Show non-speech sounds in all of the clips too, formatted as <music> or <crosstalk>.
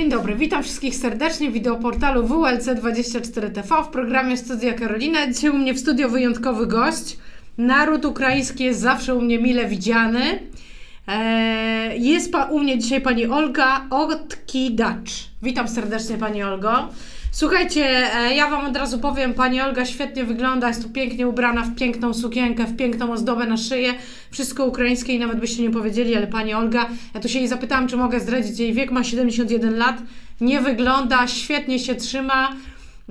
Dzień dobry, witam wszystkich serdecznie w wideoportalu WLC24TV w programie Studia Karolina. Dzisiaj u mnie w studio wyjątkowy gość. Naród ukraiński jest zawsze u mnie mile widziany. Eee, Jest u mnie dzisiaj pani Olga Otkidacz. Witam serdecznie pani Olgo. Słuchajcie, e, ja wam od razu powiem, pani Olga świetnie wygląda, jest tu pięknie ubrana w piękną sukienkę, w piękną ozdobę na szyję. Wszystko ukraińskie i nawet byście nie powiedzieli, ale pani Olga, ja tu się jej zapytałam, czy mogę zdradzić jej wiek, ma 71 lat, nie wygląda, świetnie się trzyma,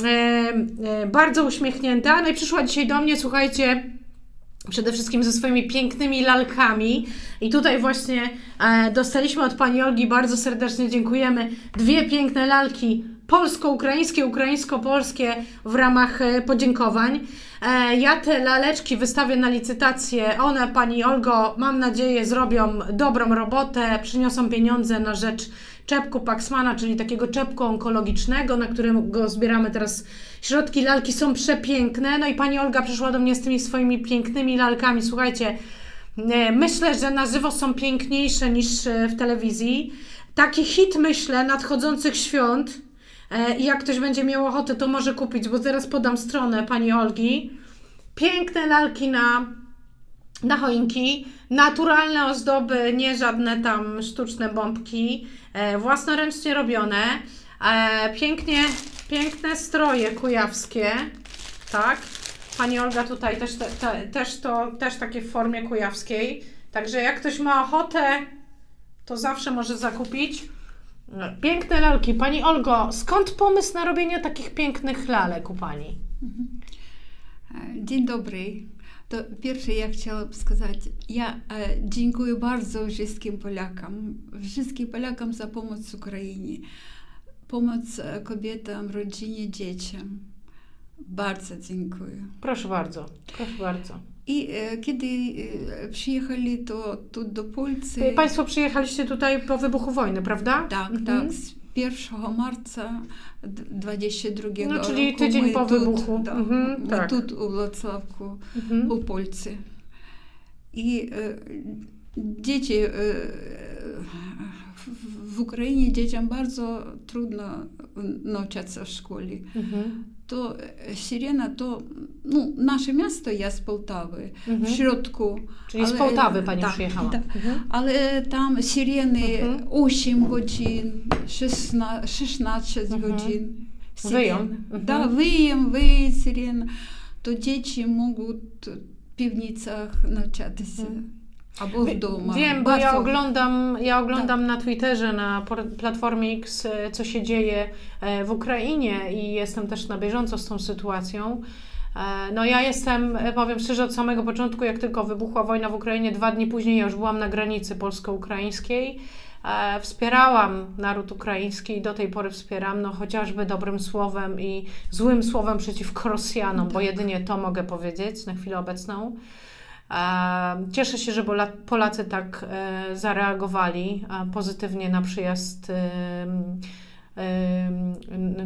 e, e, bardzo uśmiechnięta. No i przyszła dzisiaj do mnie, słuchajcie, przede wszystkim ze swoimi pięknymi lalkami. I tutaj właśnie e, dostaliśmy od pani Olgi, bardzo serdecznie dziękujemy, dwie piękne lalki polsko-ukraińskie, ukraińsko-polskie w ramach e, podziękowań. E, ja te laleczki wystawię na licytację. One, pani Olgo, mam nadzieję, zrobią dobrą robotę, przyniosą pieniądze na rzecz czepku Paxmana, czyli takiego czepku onkologicznego, na którego zbieramy teraz środki. Lalki są przepiękne. No i pani Olga przyszła do mnie z tymi swoimi pięknymi lalkami. Słuchajcie, e, myślę, że na żywo są piękniejsze niż w telewizji. Taki hit, myślę, nadchodzących świąt. E, I jak ktoś będzie miał ochotę, to może kupić, bo zaraz podam stronę pani Olgi. Piękne lalki na na choinki, naturalne ozdoby, nie żadne tam sztuczne bombki, e, własnoręcznie robione, e, pięknie, piękne stroje kujawskie, tak, Pani Olga tutaj też, te, te, też to, też takie w formie kujawskiej, także jak ktoś ma ochotę, to zawsze może zakupić. Piękne lalki. Pani Olgo, skąd pomysł na robienie takich pięknych lalek u Pani? Dzień dobry. To pierwsze ja chciałam сказать, я e, dziękuję bardzo wszystkim Polakom, wszystkim Polakom za pomoc Ukrainie, pomoc e, kobietom, rodzinie, dzieciom. Bardzo dziękuję. Proszę bardzo, proszę bardzo. I e, kiedy e, przyjechali to tu do Polski... E, państwo przyjechaliście tutaj po wybuchu wojny, prawda? Tak, mhm. tak. Z 1 marca 22 no, roku. czyli tydzień po tut, wybuchu. Da, mhm, tak. tu u Wrocławku, mhm. u Polsce. I e, dzieci... E, w Ukrainie dzieciom bardzo trudno nauczać się w szkole. Mhm. то е, Сірена то ну, наше місто, я з Полтави, угу. в Шротку. Czyli з Полтави е, пані так, приїхала. Так. Угу. Але там сирени угу. 8 годин, 16, 16 угу. годин. Виєм. Угу. Да, виєм, вий сирен. То діти можуть в півницях навчатися. Угу. Wiem, bo ja oglądam, ja oglądam tak. na Twitterze, na platformie X, e, co się dzieje e, w Ukrainie i jestem też na bieżąco z tą sytuacją. E, no ja jestem, powiem szczerze, od samego początku, jak tylko wybuchła wojna w Ukrainie, dwa dni później ja już byłam na granicy polsko-ukraińskiej. Wspierałam naród ukraiński i do tej pory wspieram, no chociażby dobrym słowem i złym słowem przeciwko Rosjanom, bo jedynie to mogę powiedzieć na chwilę obecną. Cieszę się, że Pola- Polacy tak e, zareagowali e, pozytywnie na przyjazd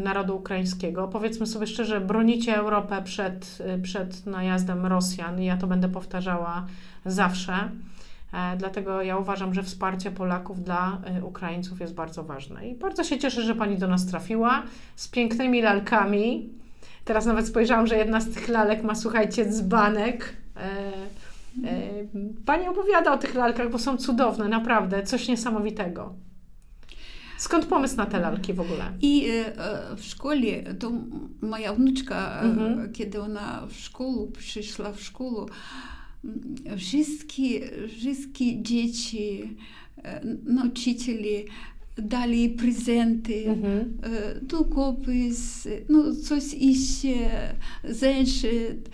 narodu ukraińskiego. Powiedzmy sobie szczerze, bronicie Europę przed, e, przed najazdem Rosjan i ja to będę powtarzała zawsze. Dlatego ja uważam, że wsparcie Polaków dla Ukraińców jest bardzo ważne. I bardzo się cieszę, że Pani do nas trafiła z pięknymi lalkami. Teraz nawet spojrzałam, że jedna z tych lalek ma, słuchajcie, dzbanek. Pani opowiada o tych lalkach, bo są cudowne, naprawdę, coś niesamowitego. Skąd pomysł na te lalki w ogóle? I e, e, w szkole, to moja wnuczka, e, mhm. kiedy ona w szkolu przyszła w szkolu, mm, wszystkie, wszystkie dzieci, nauczyciele dali prezenty, mhm. długopis, no coś jeszcze, zeszyt.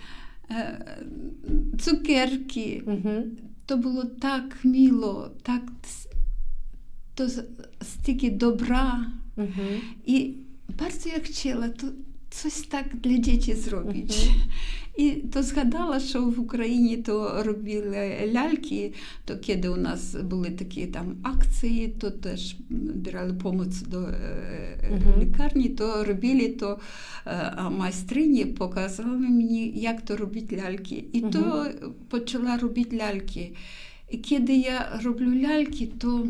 Цукерки. Угу. То було так мило, так то стільки добра. Угу. І bardzo я вчила, то щось так для дітей зробити. Мгм. І то згадала, що в Україні то робили ляльки, то коли у нас були такі там акції, то теж брали допомогу до е, Мгм. лікарні, то робили то е, майстрині показали мені, як то робити ляльки. І Мгм. то почала робити ляльки. І коли я роблю ляльки, то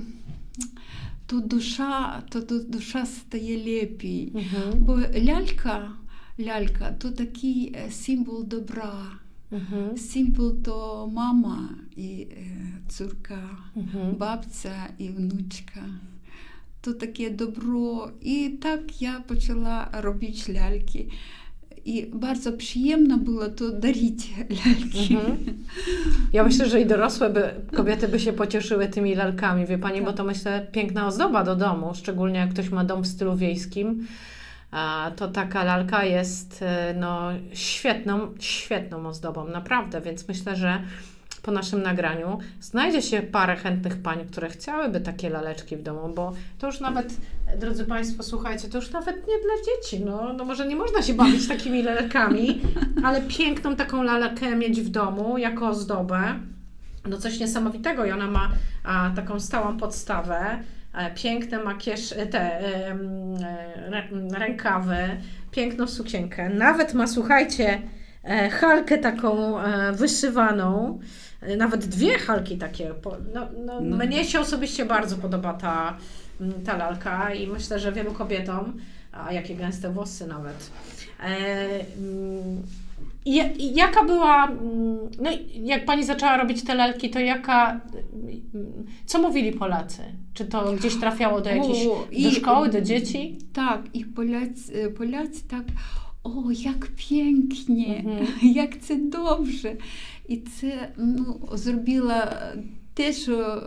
то душа, то, душа стає лепій. Mhm. Бо лялька, лялька то такий е, символ добра. Mhm. Символ то мама і е, цурка, Mhm. бабця і внучка. То таке добро. І так я почала робити ляльки. І bardzo przyjemno było to darić lalki. Mhm. Ja myślę, że i dorosłe by, kobiety by się pocieszyły tymi lalkami, wie Pani, bo Tak. to myślę piękna ozdoba do domu, szczególnie jak ktoś ma dom w stylu wiejskim, a, to taka lalka jest e, no, świetną, świetną ozdobą, naprawdę, więc myślę, że po naszym nagraniu. Znajdzie się parę chętnych pań, które chciałyby takie laleczki w domu, bo to już nawet, drodzy Państwo, słuchajcie, to już nawet nie dla dzieci, no, no może nie można się bawić takimi <laughs> lalkami, ale piękną taką lalkę mieć w domu jako ozdobę, no coś niesamowitego i ona ma a, taką stałą podstawę, e, piękne makierz, e, te e, rę- rękawy, piękną sukienkę, nawet ma, słuchajcie, e, halkę taką e, wyszywaną, e, nawet dwie Halki takie. No, no, no. Mnie się osobiście bardzo podoba ta, mm, ta lalka i myślę, że wielu kobietom, a jakie gęste włosy nawet. E, mm, i jaka była, mm, no jak pani zaczęła robić te lalki, to jaka, co mówili Polacy? Czy to gdzieś trafiało do jakiejś, do szkoły, do dzieci? Tak, i Polacy, Polacy tak, о, як п'єкні, Мгм. як це добре. І це ну, зробило те, що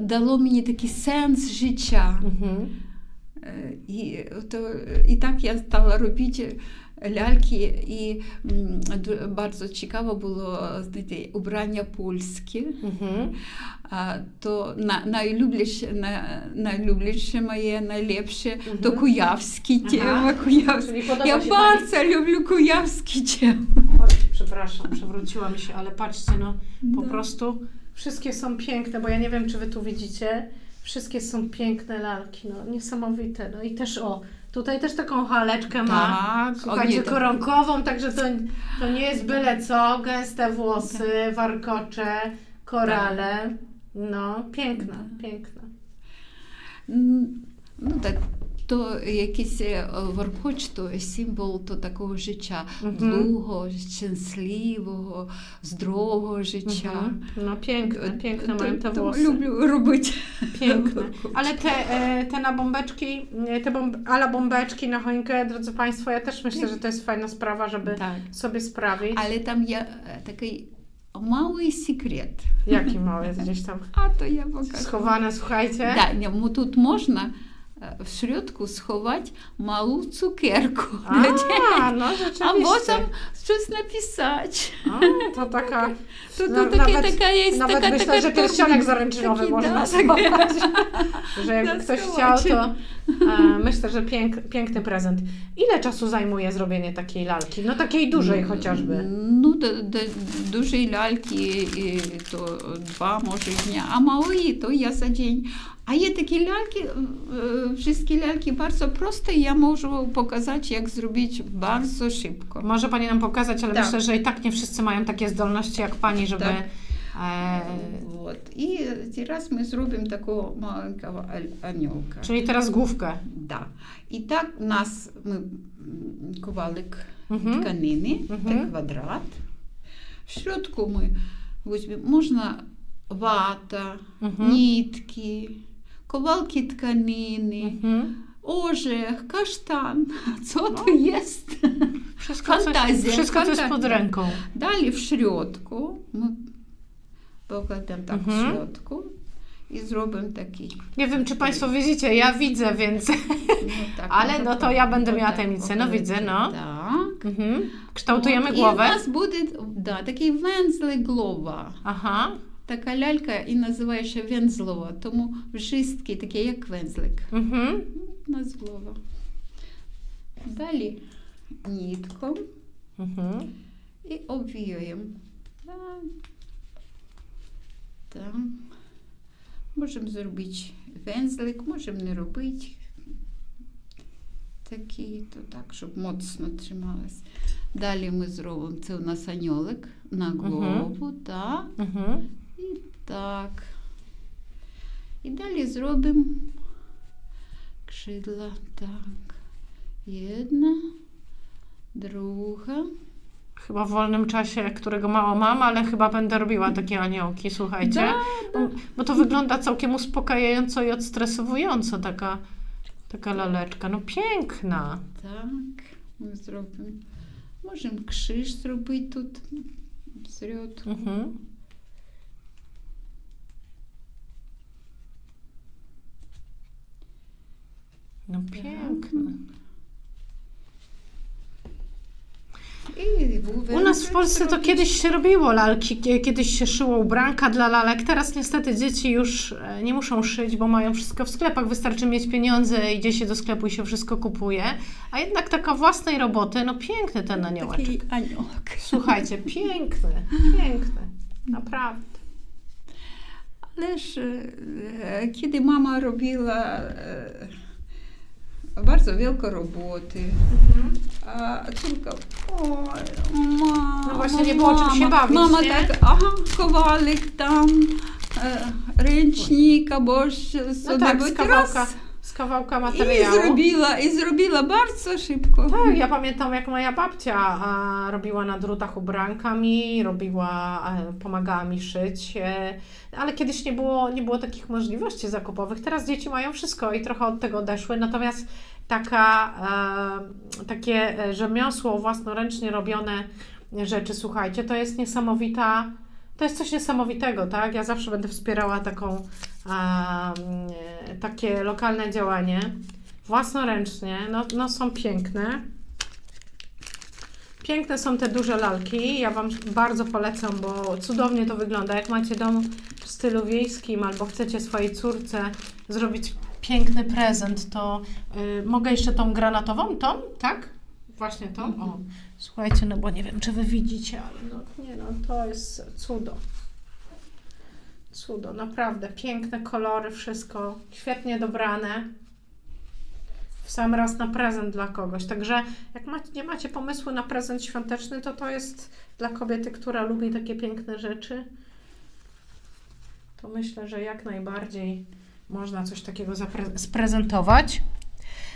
дало мені такий сенс життя. Е, І, то, і так я стала робити ляльки, і м, ду- bardzo цікаво було знаєте, убрання польське. Mhm. А, то на, найлюбліше, на, найлюбліше моє, найлепше, то Mhm. куявські Ага. тема, куявські. Czyli podoba Я się pani... bardzo люблю куявські теми. Oj, Przepraszam, przewróciła mi się, ale patrzcie, no po No. prostu wszystkie są piękne, bo ja nie wiem, czy wy tu widzicie, Wszystkie są piękne lalki, no niesamowite. No i też o, tutaj też taką haleczkę ma, tak, słuchajcie, to... koronkową, także to, to nie jest byle co, gęste włosy, tak. warkocze, korale, tak. no piękna, piękna. Mm, no tak, то якийсь е, воркоч, то символ то такого життя, Мгм. довгого, щасливого, здорового життя. Mhm. No piękne, piękne mają te То- то włosy. люблю робити. Piękne. Ale te, e, te na bombeczki, e, te bomb, ala bombeczki na choinkę, drodzy Państwo, ja też myślę, że to jest fajna sprawa, żeby Так. sobie sprawić. Але там є е, такий малий секрет. Jaki mały jest gdzieś tam А то я покажу. schowane, słuchajcie. Да, ні, мо тут w środku schować małą cukierkę. A, <laughs> no rzeczywiście. A tam coś napisać. A, to taka... <laughs> To, to, to nawet, taka jest nawet taka, myślę, taka, że pierścionek zaręczynowy można <laughs> tak, schować. Tak. że jakby ktoś chciał, to E, myślę, że pięk, piękny prezent. Ile czasu zajmuje zrobienie takiej lalki? No takiej dużej chociażby. No do, do, dużej lalki y, to dwa może dnia, a małej to ja za dzień. A je takie lalki, y, y, wszystkie lalki bardzo proste, ja mogę pokazać, jak zrobić bardzo szybko. Może Pani nam pokazać, ale tak. myślę, że i tak nie wszyscy mają takie zdolności jak Pani, żeby... Tak А, вот. И раз мы зробимо такого маленького анька. Чуєте розгувка? Да. І так у нас ми кували угу. тканини угу. та квадрат. В щотку ми візьмемо, можна вата, угу. нітки, ковалки тканини, угу. ожех, каштан. <laughs> Це то є. Фантазія. Далі в шрьотку ми покладемо так в Мгм. środku і зробимо такий. Nie wiem, czy Państwo widzicie, ja widzę, więc... Ну, так, Ale <laughs> ми no to так- ja będę miała отак tajemnicę. No покладемо. widzę, no. Так. Mhm. Kształtujemy От, І głowę. у нас буде да, такий вензлик голова. Aha. Така лялька і називається вензлова, тому вжистки такі, як вензлик. Mhm. У нас голова. Далі нитком Mhm. і обвіюємо. Так. Так. Можемо зробити вензлик, можемо не робити. Такий, то так, щоб моцно трималось. Далі ми зробимо це у нас аньолик на голову, так. Mhm. І так. I dalej zrobimy skrzydła. Tak. Jedna, druga. chyba w wolnym czasie, którego mało mam, ale chyba będę robiła takie aniołki, słuchajcie. Da, da. Um, bo, to wygląda całkiem uspokajająco i odstresowująco taka, taka laleczka. No piękna. Tak, zrobię. Możemy krzyż zrobić tu z mhm. No piękne. I U nas w Polsce to kiedyś się robiło lalki, kie- kiedyś się szyło ubranka dla lalek. Teraz niestety dzieci już e, nie muszą szyć, bo mają wszystko w sklepach. Wystarczy mieć pieniądze, idzie się do sklepu i się wszystko kupuje. A jednak taka własnej roboty, no piękny ten aniołeczek. Taki aniołek. Słuchajcie, <laughs> piękny, piękny. Naprawdę. Ależ e, kiedy mama robiła e, bardzo wielko roboty, a córka, oj, mama, No właśnie nie było czym się mama, bawić, Mama nie? tak, aha, kowalik tam, e, ręcznik, albo No tak, z kawałka, z kawałka I materiału. zrobiła, i zrobiła bardzo szybko. Tak, ja pamiętam jak moja babcia a, robiła na drutach ubrankami, robiła, e, pomagała mi szyć, e, ale kiedyś nie było, nie było takich możliwości zakupowych. Teraz dzieci mają wszystko i trochę od tego odeszły, natomiast taka, takie e, rzemiosło własnoręcznie robione rzeczy, słuchajcie, to jest niesamowita, to jest coś niesamowitego, tak? Ja zawsze będę wspierała taką, takie lokalne działanie własnoręcznie, no, no są piękne. Piękne są te duże lalki. Ja Wam bardzo polecam, bo cudownie to wygląda. Jak macie dom w stylu wiejskim albo chcecie swojej córce zrobić piękny prezent, to y, mogę jeszcze tą granatową, tą, tak? Właśnie tą. O, słuchajcie, no bo nie wiem, czy Wy widzicie, ale no nie no, to jest cudo. Cudo, naprawdę. Piękne kolory, wszystko świetnie dobrane w sam raz na prezent dla kogoś. Także jak macie, nie macie pomysłu na prezent świąteczny, to to jest dla kobiety, która lubi takie piękne rzeczy. To myślę, że jak najbardziej można coś takiego sprezentować.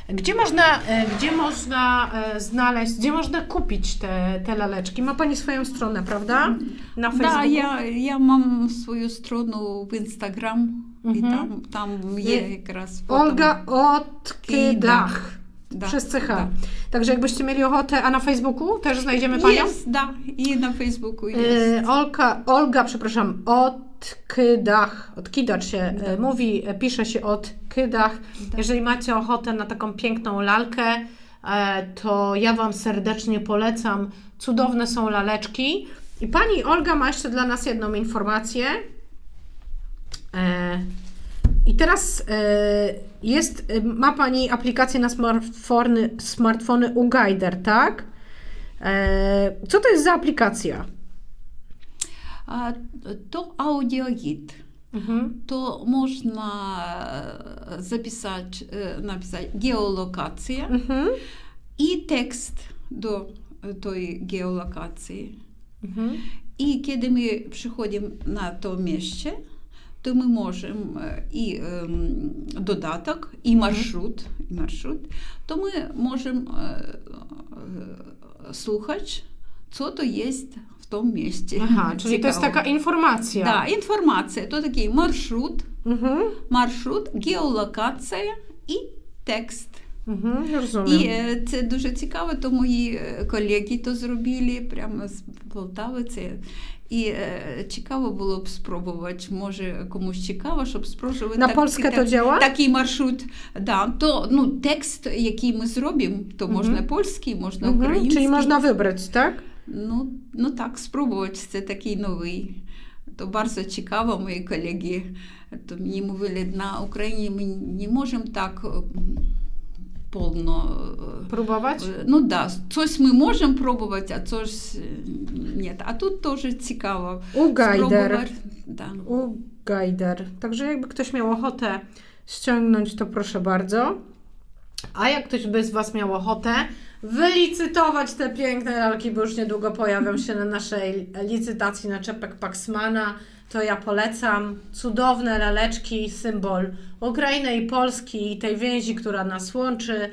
Gdzie można, e, gdzie można e, znaleźć, gdzie można kupić te, te laleczki? Ma Pani swoją stronę, prawda? Na Facebooku? Da, ja, ja mam swoją stronę w Instagram mhm. i tam, tam y, je, raz. Olga Otkydach. Dach. Da, Przez CH. Da. Także jakbyście mieli ochotę, a na Facebooku też znajdziemy Panią? Jest, da. I na Facebooku y, jest. Yy, Olka, Olga, przepraszam, Odkydach, Odkidacz się y, da. mówi, y, pisze się Odkydach. Jeżeli macie ochotę na taką piękną lalkę, to ja Wam serdecznie polecam. Cudowne są laleczki. I Pani Olga ma jeszcze dla nas jedną informację. E i teraz e, jest, e, ma Pani aplikację na smartfony, smartfony UGuider, tak? E, co to jest za aplikacja? To audiogit. Mhm. To można zapisać, napisać geolokację mhm. i tekst do tej geolokacji. Mhm. I kiedy my przychodzimy na to miejsce, то ми можемо е, і ем, додаток, і маршрут, і маршрут, то ми можемо е, е, слухати, що то є в тому місці. Jest Цікаво. taka informacja. Да, інформація. То такий маршрут, Mhm. маршрут, геолокація і текст. Rozumiem. І це дуже цікаво, то мої колеги то зробили прямо з Полтави. Це. І e, цікаво було б спробувати. Може, комусь цікаво, щоб спробувати на польське так, то так, такий маршрут. Да, то ну текст, який ми зробимо, то можна uh польський, можна uh український. Чи можна вибрати, так? Ну ну так, спробувати. Це такий новий. то bardzo цікаво, мої колеги. То мені mówili, на Україні, ми не можемо так. е, повно. е, Próbować? Ну да, щось ми можемо пробувати, а щось е, ні. А тут теж цікаво. UGuider. Спробувати. Да. UGuider. Także jakby ktoś miał ochotę ściągnąć, to proszę bardzo. A jak ktoś by z Was miał ochotę wylicytować te piękne lalki, bo już niedługo pojawią się na naszej licytacji na czepek Paxmana, to ja polecam. Cudowne laleczki, symbol Ukrainy i Polski i tej więzi, która nas łączy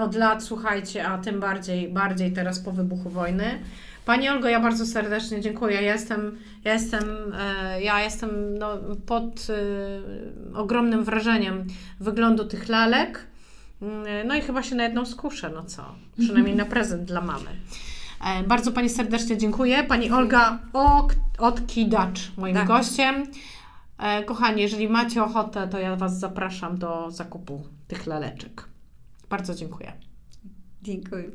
od lat, słuchajcie, a tym bardziej, bardziej teraz po wybuchu wojny. Pani Olgo, ja bardzo serdecznie dziękuję. Ja jestem, ja jestem, e, ja jestem no, pod e, ogromnym wrażeniem wyglądu tych lalek. Mm, No i chyba się na jedną skuszę, no co? Przynajmniej na prezent dla mamy. E, Bardzo Pani serdecznie dziękuję. Pani Olga Otkidacz, moim Tak. gościem. E, Kochani, jeżeli macie ochotę, to ja Was zapraszam do zakupu tych laleczek. Bardzo dziękuję. Dziękuję.